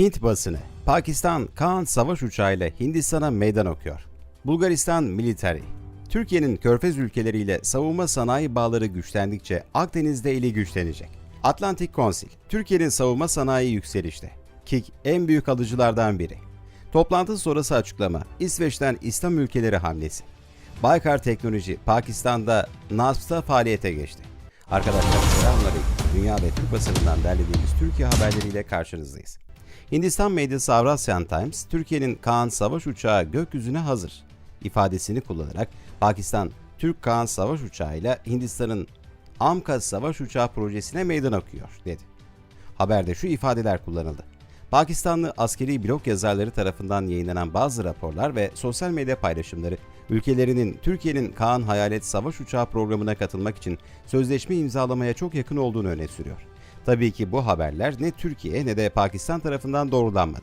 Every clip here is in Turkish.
Hint basını, Pakistan Kaan savaş uçağıyla Hindistan'a meydan okuyor. Bulgaristan Military, Türkiye'nin körfez ülkeleriyle savunma sanayi bağları güçlendikçe Akdeniz'de eli güçlenecek. Atlantic Council, Türkiye'nin savunma sanayi yükselişte. KİK en büyük alıcılardan biri. Toplantı sonrası açıklama, İsveç'ten İslam ülkeleri hamlesi. Baykar Teknoloji, Pakistan'da NASP'ta faaliyete geçti. Arkadaşlar selamünaleyküm. Dünya ve Türk basınından derlediğimiz Türkiye haberleriyle karşınızdayız. Hindistan medyası Avrasyan Times, Türkiye'nin Kaan savaş uçağı gökyüzüne hazır ifadesini kullanarak Pakistan Türk Kaan savaş uçağıyla Hindistan'ın AMKA savaş uçağı projesine meydan okuyor dedi. Haberde şu ifadeler kullanıldı. Pakistanlı askeri blog yazarları tarafından yayınlanan bazı raporlar ve sosyal medya paylaşımları ülkelerinin Türkiye'nin Kaan Hayalet Savaş Uçağı programına katılmak için sözleşme imzalamaya çok yakın olduğunu öne sürüyor. Tabii ki bu haberler ne Türkiye ne de Pakistan tarafından doğrulanmadı.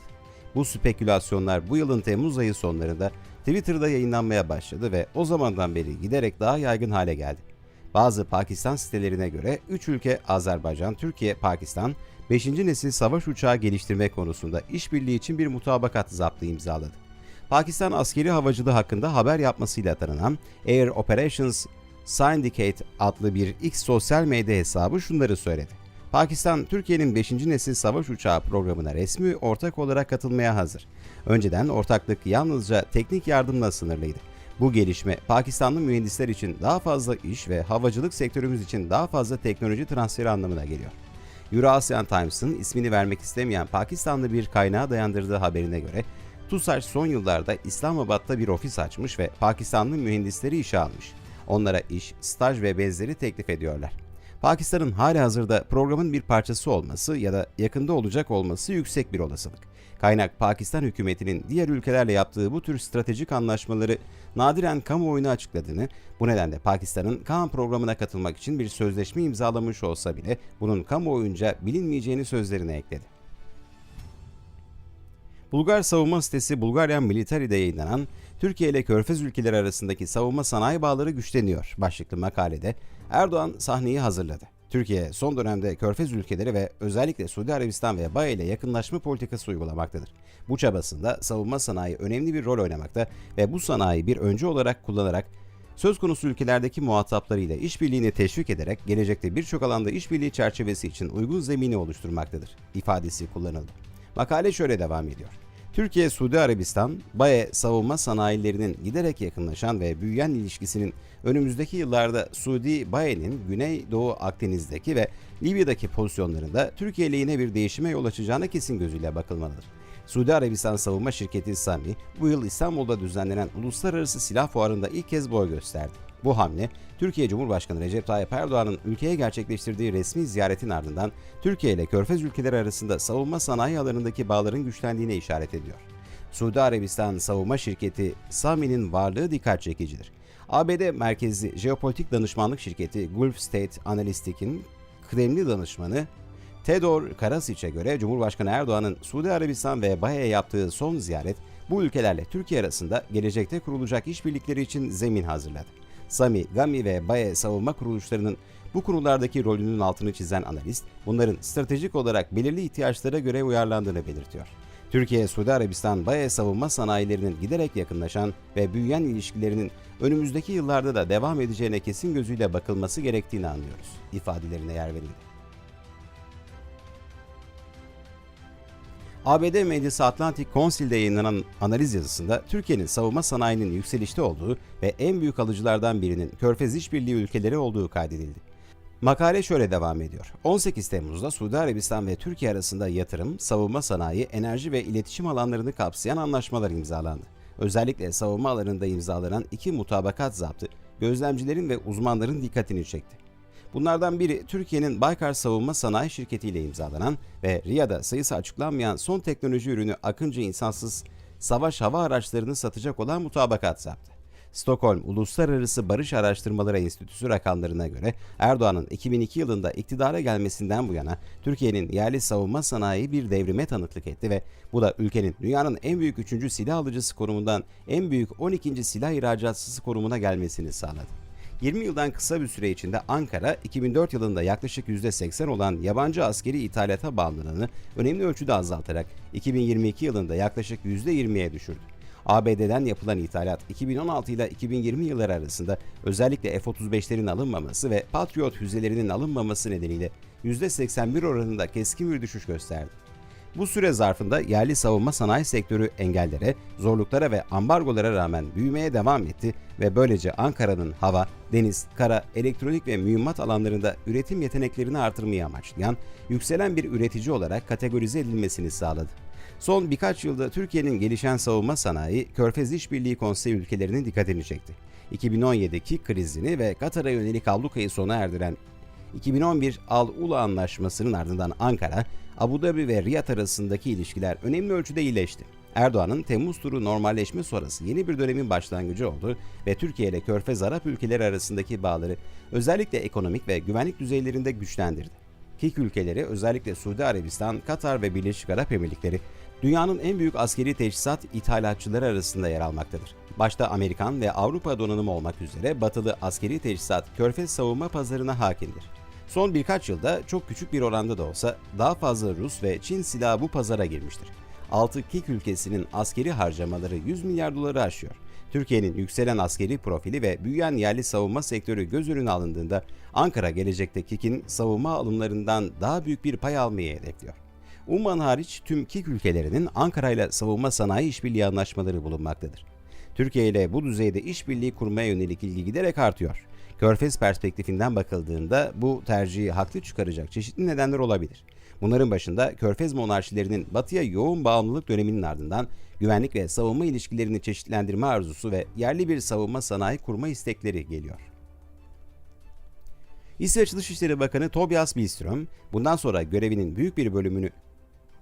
Bu spekülasyonlar bu yılın Temmuz ayı sonlarında Twitter'da yayınlanmaya başladı ve o zamandan beri giderek daha yaygın hale geldi. Bazı Pakistan sitelerine göre 3 ülke Azerbaycan, Türkiye, Pakistan 5. nesil savaş uçağı geliştirme konusunda işbirliği için bir mutabakat zaptı imzaladı. Pakistan askeri havacılığı hakkında haber yapmasıyla tanınan Air Operations Syndicate adlı bir X sosyal medya hesabı şunları söyledi. Pakistan, Türkiye'nin 5. nesil savaş uçağı programına resmi ortak olarak katılmaya hazır. Önceden ortaklık yalnızca teknik yardımla sınırlıydı. Bu gelişme Pakistanlı mühendisler için daha fazla iş ve havacılık sektörümüz için daha fazla teknoloji transferi anlamına geliyor. Eurasian Times'ın ismini vermek istemeyen Pakistanlı bir kaynağa dayandırdığı haberine göre TUSAŞ son yıllarda İslamabad'da bir ofis açmış ve Pakistanlı mühendisleri işe almış. Onlara iş, staj ve benzeri teklif ediyorlar. Pakistan'ın hali hazırda programın bir parçası olması ya da yakında olacak olması yüksek bir olasılık. Kaynak Pakistan hükümetinin diğer ülkelerle yaptığı bu tür stratejik anlaşmaları nadiren kamuoyuna açıkladığını, bu nedenle Pakistan'ın Kaan programına katılmak için bir sözleşme imzalamış olsa bile bunun kamuoyunca bilinmeyeceğini sözlerine ekledi. Bulgar savunma sitesi Bulgaryan Military'de yayınlanan Türkiye ile Körfez ülkeleri arasındaki savunma sanayi bağları güçleniyor başlıklı makalede Erdoğan sahneyi hazırladı. Türkiye son dönemde Körfez ülkeleri ve özellikle Suudi Arabistan ve Baye ile yakınlaşma politikası uygulamaktadır. Bu çabasında savunma sanayi önemli bir rol oynamakta ve bu sanayi bir öncü olarak kullanarak söz konusu ülkelerdeki muhataplarıyla işbirliğini teşvik ederek gelecekte birçok alanda işbirliği çerçevesi için uygun zemini oluşturmaktadır ifadesi kullanıldı. Makale şöyle devam ediyor. Türkiye, Suudi Arabistan, BAE savunma sanayilerinin giderek yakınlaşan ve büyüyen ilişkisinin önümüzdeki yıllarda Suudi BAE'nin Güneydoğu Akdeniz'deki ve Libya'daki pozisyonlarında Türkiye lehine bir değişime yol açacağına kesin gözüyle bakılmalıdır. Suudi Arabistan savunma şirketi Sami bu yıl İstanbul'da düzenlenen uluslararası silah fuarında ilk kez boy gösterdi. Bu hamle Türkiye Cumhurbaşkanı Recep Tayyip Erdoğan'ın ülkeye gerçekleştirdiği resmi ziyaretin ardından Türkiye ile Körfez ülkeleri arasında savunma sanayi alanındaki bağların güçlendiğine işaret ediyor. Suudi Arabistan savunma şirketi Sami'nin varlığı dikkat çekicidir. ABD merkezli jeopolitik danışmanlık şirketi Gulf State Analytic'in kıdemli danışmanı Tedor Karasic'e göre Cumhurbaşkanı Erdoğan'ın Suudi Arabistan ve Bahe'ye yaptığı son ziyaret bu ülkelerle Türkiye arasında gelecekte kurulacak işbirlikleri için zemin hazırladı. Sami, Gami ve Baye savunma kuruluşlarının bu konulardaki rolünün altını çizen analist, bunların stratejik olarak belirli ihtiyaçlara göre uyarlandığını belirtiyor. Türkiye, Suudi Arabistan, Baye savunma sanayilerinin giderek yakınlaşan ve büyüyen ilişkilerinin önümüzdeki yıllarda da devam edeceğine kesin gözüyle bakılması gerektiğini anlıyoruz ifadelerine yer verildi. ABD medyası Atlantic Council'de yayınlanan analiz yazısında Türkiye'nin savunma sanayinin yükselişte olduğu ve en büyük alıcılardan birinin Körfez İşbirliği ülkeleri olduğu kaydedildi. Makale şöyle devam ediyor. 18 Temmuz'da Suudi Arabistan ve Türkiye arasında yatırım, savunma sanayi, enerji ve iletişim alanlarını kapsayan anlaşmalar imzalandı. Özellikle savunma alanında imzalanan iki mutabakat zaptı, gözlemcilerin ve uzmanların dikkatini çekti. Bunlardan biri Türkiye'nin Baykar Savunma Sanayi Şirketi ile imzalanan ve RIA'da sayısı açıklanmayan son teknoloji ürünü Akıncı insansız savaş hava araçlarını satacak olan mutabakat zaptı. Stockholm Uluslararası Barış Araştırmaları Enstitüsü rakamlarına göre Erdoğan'ın 2002 yılında iktidara gelmesinden bu yana Türkiye'nin yerli savunma sanayi bir devrime tanıklık etti ve bu da ülkenin dünyanın en büyük 3. silah alıcısı konumundan en büyük 12. silah ihracatçısı konumuna gelmesini sağladı. 20 yıldan kısa bir süre içinde Ankara, 2004 yılında yaklaşık %80 olan yabancı askeri ithalata bağımlılığını önemli ölçüde azaltarak 2022 yılında yaklaşık %20'ye düşürdü. ABD'den yapılan ithalat 2016 ile 2020 yılları arasında özellikle F-35'lerin alınmaması ve Patriot füzelerinin alınmaması nedeniyle %81 oranında keskin bir düşüş gösterdi. Bu süre zarfında yerli savunma sanayi sektörü engellere, zorluklara ve ambargolara rağmen büyümeye devam etti ve böylece Ankara'nın hava, deniz, kara, elektronik ve mühimmat alanlarında üretim yeteneklerini artırmayı amaçlayan yükselen bir üretici olarak kategorize edilmesini sağladı. Son birkaç yılda Türkiye'nin gelişen savunma sanayi, Körfez İşbirliği Konseyi ülkelerinin dikkatini çekti. 2017'deki krizini ve Katar'a yönelik ablukayı sona erdiren 2011 Al-Ula Anlaşması'nın ardından Ankara, Abu Dhabi ve Riyad arasındaki ilişkiler önemli ölçüde iyileşti. Erdoğan'ın Temmuz turu normalleşme sonrası yeni bir dönemin başlangıcı oldu ve Türkiye ile Körfez Arap ülkeleri arasındaki bağları özellikle ekonomik ve güvenlik düzeylerinde güçlendirdi. KİK ülkeleri özellikle Suudi Arabistan, Katar ve Birleşik Arap Emirlikleri dünyanın en büyük askeri teçhizat ithalatçıları arasında yer almaktadır. Başta Amerikan ve Avrupa donanımı olmak üzere batılı askeri teçhizat körfez savunma pazarına hakimdir. Son birkaç yılda çok küçük bir oranda da olsa daha fazla Rus ve Çin silahı bu pazara girmiştir. 6 KİK ülkesinin askeri harcamaları 100 milyar doları aşıyor. Türkiye'nin yükselen askeri profili ve büyüyen yerli savunma sektörü göz önüne alındığında Ankara gelecekte KİK'in savunma alımlarından daha büyük bir pay almayı hedefliyor. Umman hariç tüm KİK ülkelerinin Ankara ile savunma sanayi işbirliği anlaşmaları bulunmaktadır. Türkiye ile bu düzeyde işbirliği kurmaya yönelik ilgi giderek artıyor. Körfez perspektifinden bakıldığında bu tercihi haklı çıkaracak çeşitli nedenler olabilir. Bunların başında Körfez monarşilerinin batıya yoğun bağımlılık döneminin ardından güvenlik ve savunma ilişkilerini çeşitlendirme arzusu ve yerli bir savunma sanayi kurma istekleri geliyor. İsveç Dışişleri Bakanı Tobias Billström, bundan sonra görevinin büyük bir bölümünü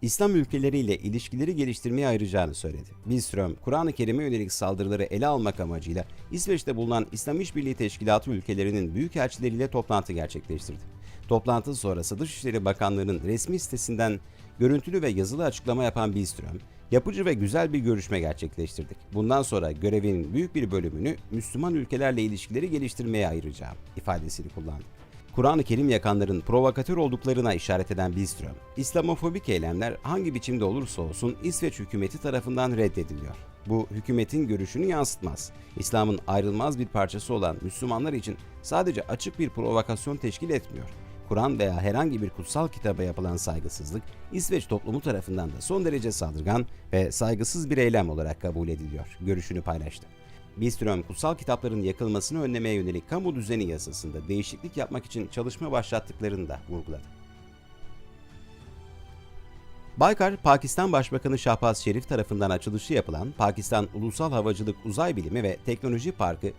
İslam ülkeleriyle ilişkileri geliştirmeye ayıracağını söyledi. Billström, Kur'an-ı Kerim'e yönelik saldırıları ele almak amacıyla İsveç'te bulunan İslam İşbirliği Teşkilatı ülkelerinin büyükelçileriyle toplantı gerçekleştirdi. Toplantı sonrası Dışişleri Bakanlığı'nın resmi sitesinden görüntülü ve yazılı açıklama yapan Billström, yapıcı ve güzel bir görüşme gerçekleştirdik. Bundan sonra görevinin büyük bir bölümünü Müslüman ülkelerle ilişkileri geliştirmeye ayıracağım ifadesini kullandı. Kur'an-ı Kerim yakanların provokatör olduklarına işaret eden Billström, İslamofobik eylemler hangi biçimde olursa olsun İsveç hükümeti tarafından reddediliyor. Bu hükümetin görüşünü yansıtmaz. İslam'ın ayrılmaz bir parçası olan Müslümanlar için sadece açık bir provokasyon teşkil etmiyor. Kur'an veya herhangi bir kutsal kitaba yapılan saygısızlık İsveç toplumu tarafından da son derece saldırgan ve saygısız bir eylem olarak kabul ediliyor. Görüşünü paylaştı. Billström, kutsal kitapların yakılmasını önlemeye yönelik kamu düzeni yasasında değişiklik yapmak için çalışma başlattıklarını da vurguladı. Baykar, Pakistan Başbakanı Şahbaz Şerif tarafından açılışı yapılan Pakistan Ulusal Havacılık Uzay Bilimi ve Teknoloji Parkı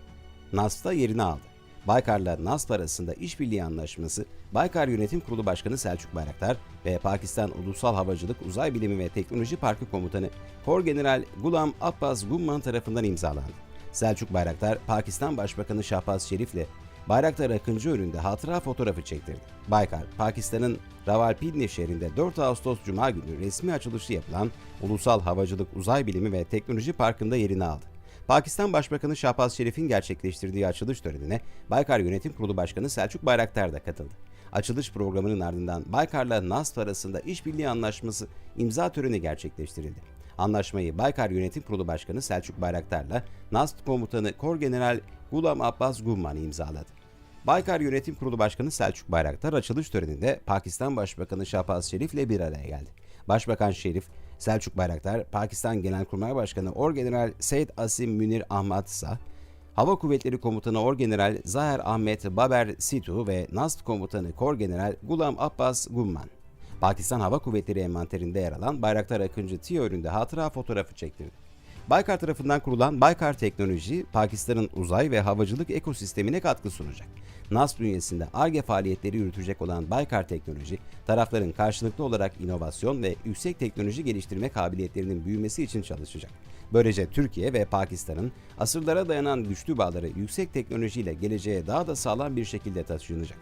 NASF'ta yerini aldı. Baykar'la NASF arasında işbirliği anlaşması Baykar Yönetim Kurulu Başkanı Selçuk Bayraktar ve Pakistan Ulusal Havacılık Uzay Bilimi ve Teknoloji Parkı Komutanı Kor General Gulam Abbas Gumman tarafından imzalandı. Selçuk Bayraktar, Pakistan Başbakanı Şahbaz Şerif'le Bayraktar Akıncı önünde hatıra fotoğrafı çektirdi. Baykar, Pakistan'ın Rawalpindi şehrinde 4 Ağustos Cuma günü resmi açılışı yapılan Ulusal Havacılık Uzay Bilimi ve Teknoloji Parkı'nda yerini aldı. Pakistan Başbakanı Şahbaz Şerif'in gerçekleştirdiği açılış törenine Baykar Yönetim Kurulu Başkanı Selçuk Bayraktar da katıldı. Açılış programının ardından Baykar'la NASF arasında işbirliği anlaşması imza töreni gerçekleştirildi. Anlaşmayı Baykar Yönetim Kurulu Başkanı Selçuk Bayraktar'la NAST Komutanı Kor General Gulam Abbas Gumman imzaladı. Baykar Yönetim Kurulu Başkanı Selçuk Bayraktar açılış töreninde Pakistan Başbakanı Şahbaz Şerif ile bir araya geldi. Başbakan Şerif, Selçuk Bayraktar, Pakistan Genelkurmay Başkanı Orgeneral Seyd Asim Münir Ahmad Sah, Hava Kuvvetleri Komutanı Orgeneral Zahir Ahmet Baber Situ ve NAST Komutanı Korgeneral Gulam Abbas Gumman. Pakistan Hava Kuvvetleri envanterinde yer alan Bayraktar Akıncı TİO üründe hatıra fotoğrafı çektirdi. Baykar tarafından kurulan Baykar Teknoloji, Pakistan'ın uzay ve havacılık ekosistemine katkı sunacak. NAS bünyesinde ARGE faaliyetleri yürütecek olan Baykar Teknoloji, tarafların karşılıklı olarak inovasyon ve yüksek teknoloji geliştirme kabiliyetlerinin büyümesi için çalışacak. Böylece Türkiye ve Pakistan'ın asırlara dayanan güçlü bağları yüksek teknolojiyle geleceğe daha da sağlam bir şekilde taşınacak.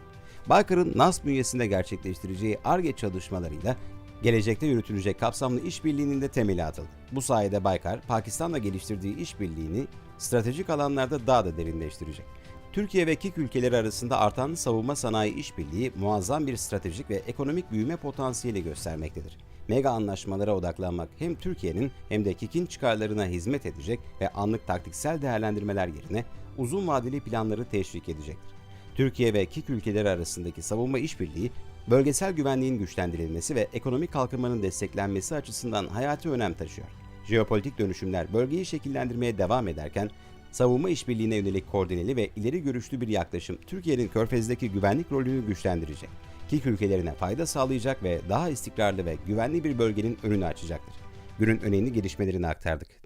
Baykar'ın NAS bünyesinde gerçekleştireceği ARGE çalışmalarıyla gelecekte yürütülecek kapsamlı işbirliğinin de temeli atıldı. Bu sayede Baykar, Pakistan'la geliştirdiği işbirliğini stratejik alanlarda daha da derinleştirecek. Türkiye ve KİK ülkeleri arasında artan savunma sanayi işbirliği muazzam bir stratejik ve ekonomik büyüme potansiyeli göstermektedir. Mega anlaşmalara odaklanmak hem Türkiye'nin hem de KİK'in çıkarlarına hizmet edecek ve anlık taktiksel değerlendirmeler yerine uzun vadeli planları teşvik edecektir. Türkiye ve KİK ülkeleri arasındaki savunma işbirliği, bölgesel güvenliğin güçlendirilmesi ve ekonomik kalkınmanın desteklenmesi açısından hayati önem taşıyor. Jeopolitik dönüşümler bölgeyi şekillendirmeye devam ederken, savunma işbirliğine yönelik koordineli ve ileri görüşlü bir yaklaşım Türkiye'nin Körfez'deki güvenlik rolünü güçlendirecek. KİK ülkelerine fayda sağlayacak ve daha istikrarlı ve güvenli bir bölgenin önünü açacaktır. Günün önemli gelişmelerini aktardık.